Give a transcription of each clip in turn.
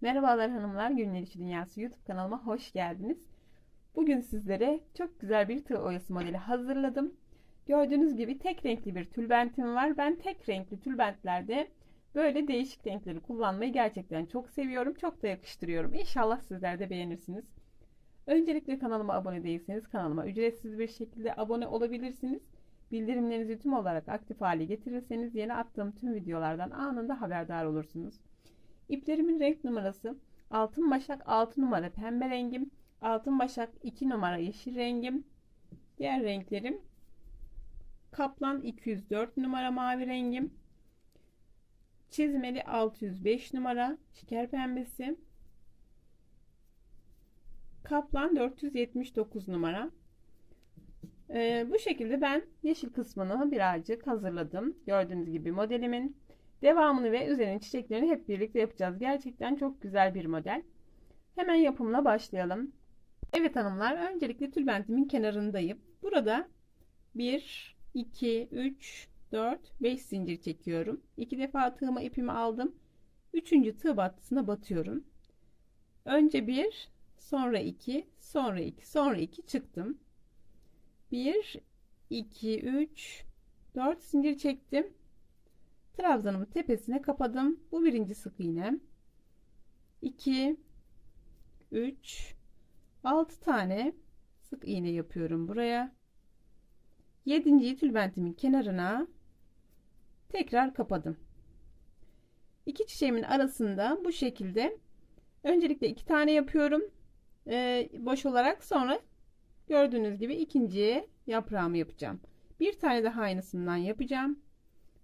Merhabalar hanımlar, Günler İşi Dünyası YouTube kanalıma hoş geldiniz. Bugün sizlere çok güzel bir tığ oyası modeli hazırladım. Gördüğünüz gibi tek renkli bir tülbentim var. Ben tek renkli tülbentlerde böyle değişik renkleri kullanmayı gerçekten çok seviyorum. Çok da yakıştırıyorum. İnşallah sizler de beğenirsiniz. Öncelikle kanalıma abone değilseniz kanalıma ücretsiz bir şekilde abone olabilirsiniz. Bildirimlerinizi tüm olarak aktif hale getirirseniz yeni attığım tüm videolardan anında haberdar olursunuz. İplerimin renk numarası altın başak 6 numara pembe rengim, altın başak 2 numara yeşil rengim. Diğer renklerim kaplan 204 numara mavi rengim, çizmeli 605 numara şeker pembesi, kaplan 479 numara. Ee, bu şekilde ben yeşil kısmını birazcık hazırladım. Gördüğünüz gibi modelimin devamını ve üzerinin çiçeklerini hep birlikte yapacağız. Gerçekten çok güzel bir model. Hemen yapımına başlayalım. Evet hanımlar öncelikle tülbentimin kenarındayım. Burada 1, 2, 3, 4, 5 zincir çekiyorum. 2 defa tığıma ipimi aldım. 3. tığ battısına batıyorum. Önce 1, sonra 2, sonra 2, sonra 2 çıktım. 1 2 3 4 zincir çektim. Trabzanımın tepesine kapadım. Bu birinci sık iğnem. 2 3 6 tane sık iğne yapıyorum buraya. 7. tülbentimin kenarına tekrar kapadım. İki çiçeğimin arasında bu şekilde öncelikle iki tane yapıyorum. Ee, boş olarak sonra Gördüğünüz gibi ikinci yaprağımı yapacağım. Bir tane daha aynısından yapacağım.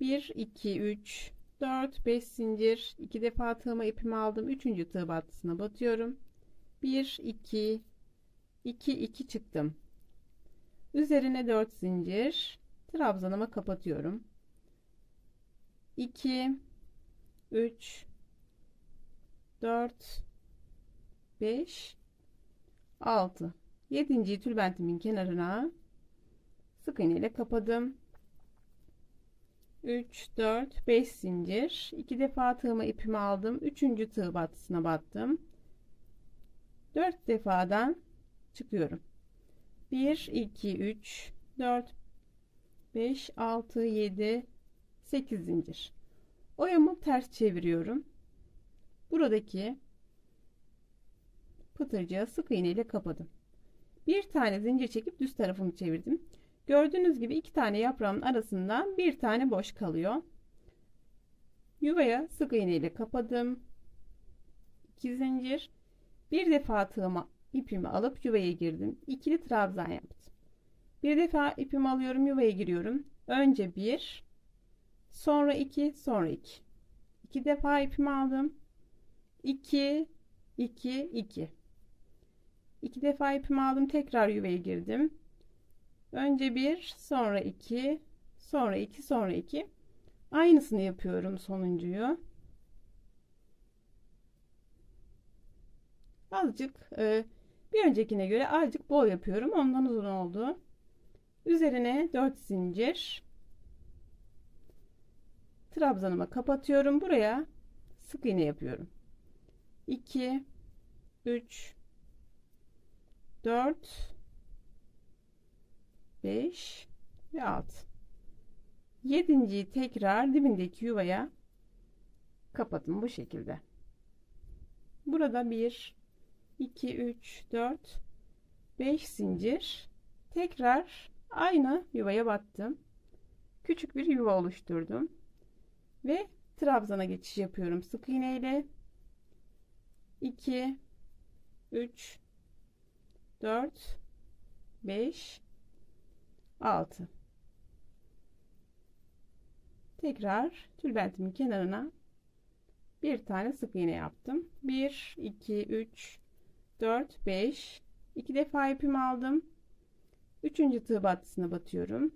1, 2, 3, 4, 5 zincir. 2 defa tığıma ipimi aldım. Üçüncü tığ battısına batıyorum. 1, 2, 2, 2 çıktım. Üzerine 4 zincir. Trabzanıma kapatıyorum. 2, 3, 4, 5, 6. 7. tülbentimin kenarına sık iğne ile kapadım. 3 4 5 zincir. 2 defa tığıma ipimi aldım. 3. tığ battısına battım. 4 defadan çıkıyorum. 1 2 3 4 5 6 7 8 zincir. Oyamı ters çeviriyorum. Buradaki pıtırcığa sık iğne ile kapadım. Bir tane zincir çekip düz tarafını çevirdim. Gördüğünüz gibi iki tane yaprağın arasından bir tane boş kalıyor. Yuvaya sık iğne ile kapadım. 2 zincir. Bir defa tığıma ipimi alıp yuvaya girdim. İkili trabzan yaptım. Bir defa ipimi alıyorum yuvaya giriyorum. Önce bir, sonra iki, sonra iki. İki defa ipimi aldım. 2 2 2 İki defa ipimi aldım. Tekrar yuvaya girdim. Önce bir, sonra iki, sonra iki, sonra iki. Aynısını yapıyorum sonuncuyu. Azıcık e, bir öncekine göre azıcık bol yapıyorum. Ondan uzun oldu. Üzerine 4 zincir. Trabzanıma kapatıyorum. Buraya sık iğne yapıyorum. 2 3 4 5 ve 6 yedinciyi tekrar dibindeki yuvaya kapadım bu şekilde. Burada 1 2 3 4 5 zincir. Tekrar aynı yuvaya battım. Küçük bir yuva oluşturdum ve trabzana geçiş yapıyorum sık iğne ile 2 3 4 5 6 tekrar tülbentimin kenarına bir tane sık iğne yaptım. 1 2 3 4 5 2 defa ipimi aldım. 3. tığ battısına batıyorum.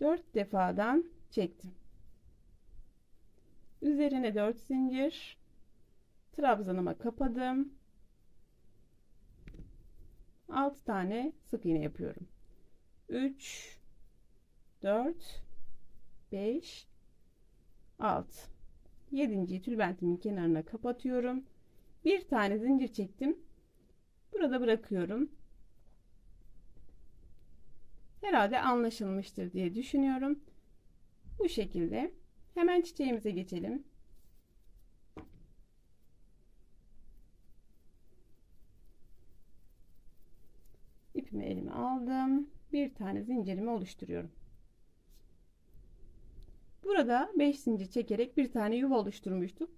4 defadan çektim. Üzerine 4 zincir. Trabzanıma kapadım. 6 tane sık iğne yapıyorum. 3 4 5 6 7. tülbentimin kenarına kapatıyorum. Bir tane zincir çektim. Burada bırakıyorum. Herhalde anlaşılmıştır diye düşünüyorum. Bu şekilde. Hemen çiçeğimize geçelim. İpimi elime aldım. Bir tane zincirimi oluşturuyorum. Burada 5 zincir çekerek bir tane yuva oluşturmuştuk.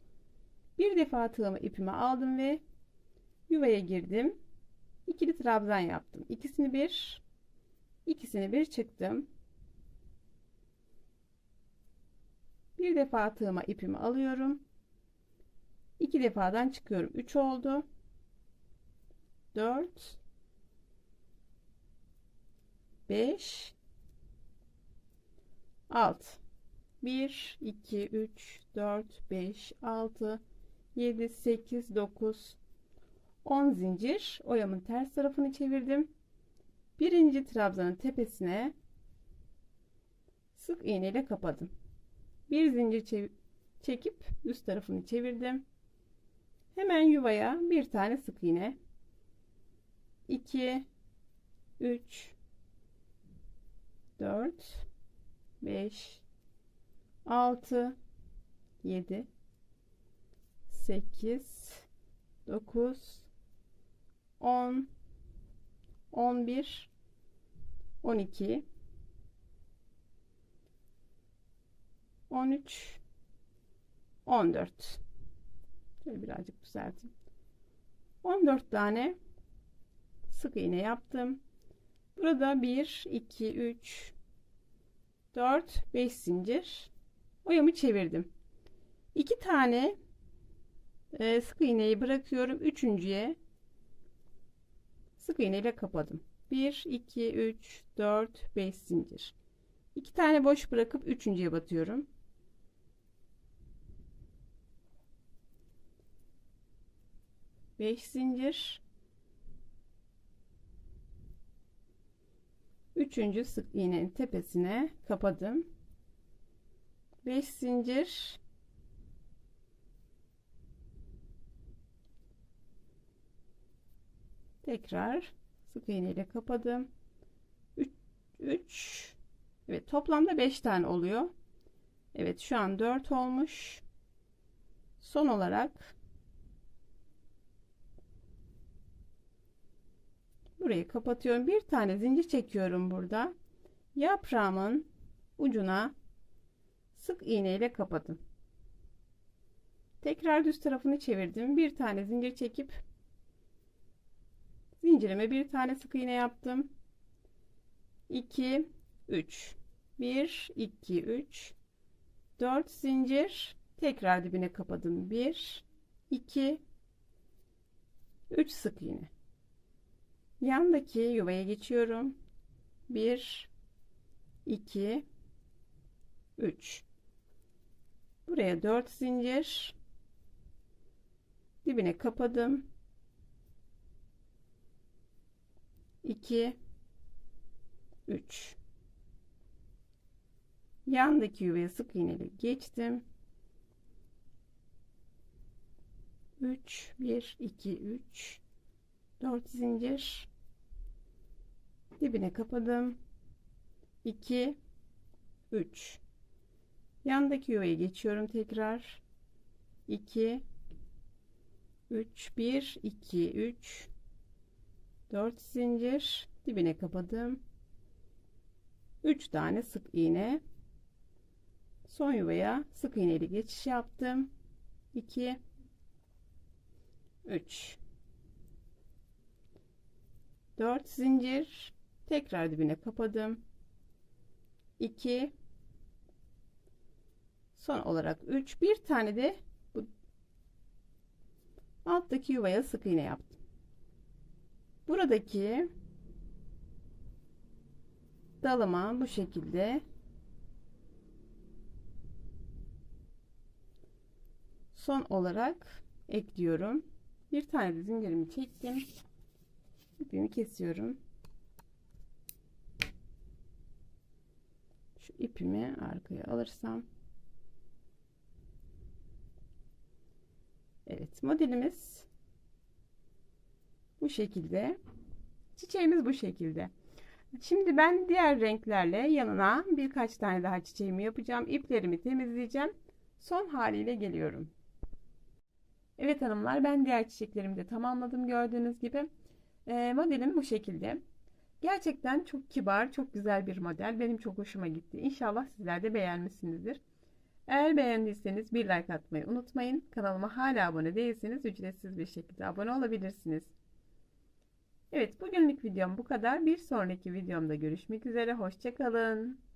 Bir defa tığımı ipime aldım ve yuvaya girdim. İkili trabzan yaptım. İkisini bir, ikisini bir çıktım. Bir defa tığıma ipimi alıyorum. İki defadan çıkıyorum. 3 oldu. 4 5 6 1 2 3 4 5 6 7 8 9 10 zincir oyamın ters tarafını çevirdim. Birinci trabzanın tepesine sık iğne ile kapadım. Bir zincir çekip üst tarafını çevirdim. Hemen yuvaya bir tane sık iğne 2 3 4 5 6 7 8 9 10 11 12 13 14 şöyle birazcık düzelteyim. 14 tane sık iğne yaptım burada 1 2 3 4 5 zincir. Oyamı çevirdim. 2 tane e, sık iğneyi bırakıyorum. Üçüncüye sık iğne ile kapadım. 1 2 3 4 5 zincir. 2 tane boş bırakıp üçüncüye batıyorum. 5 zincir üçüncü sık iğnenin tepesine kapadım. 5 zincir. Tekrar sık iğne ile kapadım. 3 Evet toplamda 5 tane oluyor. Evet şu an 4 olmuş. Son olarak burayı kapatıyorum. Bir tane zincir çekiyorum burada. Yaprağımın ucuna sık iğne ile kapadım. Tekrar düz tarafını çevirdim. Bir tane zincir çekip zincirime bir tane sık iğne yaptım. 2 3 1 2 3 4 zincir. Tekrar dibine kapadım. 1 2 3 sık iğne Yandaki yuvaya geçiyorum. 1 2 3 Buraya 4 zincir dibine kapadım. 2 3 Yandaki yuvaya sık iğneli geçtim. 3 1 2 3 4 zincir dibine kapadım. 2 3 yandaki yuvaya geçiyorum tekrar. 2 3 1 2 3 4 zincir. Dibine kapadım. 3 tane sık iğne. Son yuvaya sık iğneli geçiş yaptım. 2 3 4 zincir tekrar dibine kapadım. 2 son olarak 3 bir tane de bu alttaki yuvaya sık iğne yaptım. Buradaki dalıma bu şekilde son olarak ekliyorum. Bir tane de zincirimi çektim. İpimi kesiyorum. Şu ipimi arkaya alırsam Evet modelimiz bu şekilde. Çiçeğimiz bu şekilde. Şimdi ben diğer renklerle yanına birkaç tane daha çiçeğimi yapacağım. İplerimi temizleyeceğim. Son haliyle geliyorum. Evet hanımlar ben diğer çiçeklerimi de tamamladım gördüğünüz gibi. E, modelim bu şekilde. Gerçekten çok kibar, çok güzel bir model. Benim çok hoşuma gitti. İnşallah sizler de beğenmişsinizdir. Eğer beğendiyseniz bir like atmayı unutmayın. Kanalıma hala abone değilseniz ücretsiz bir şekilde abone olabilirsiniz. Evet bugünlük videom bu kadar. Bir sonraki videomda görüşmek üzere. Hoşçakalın.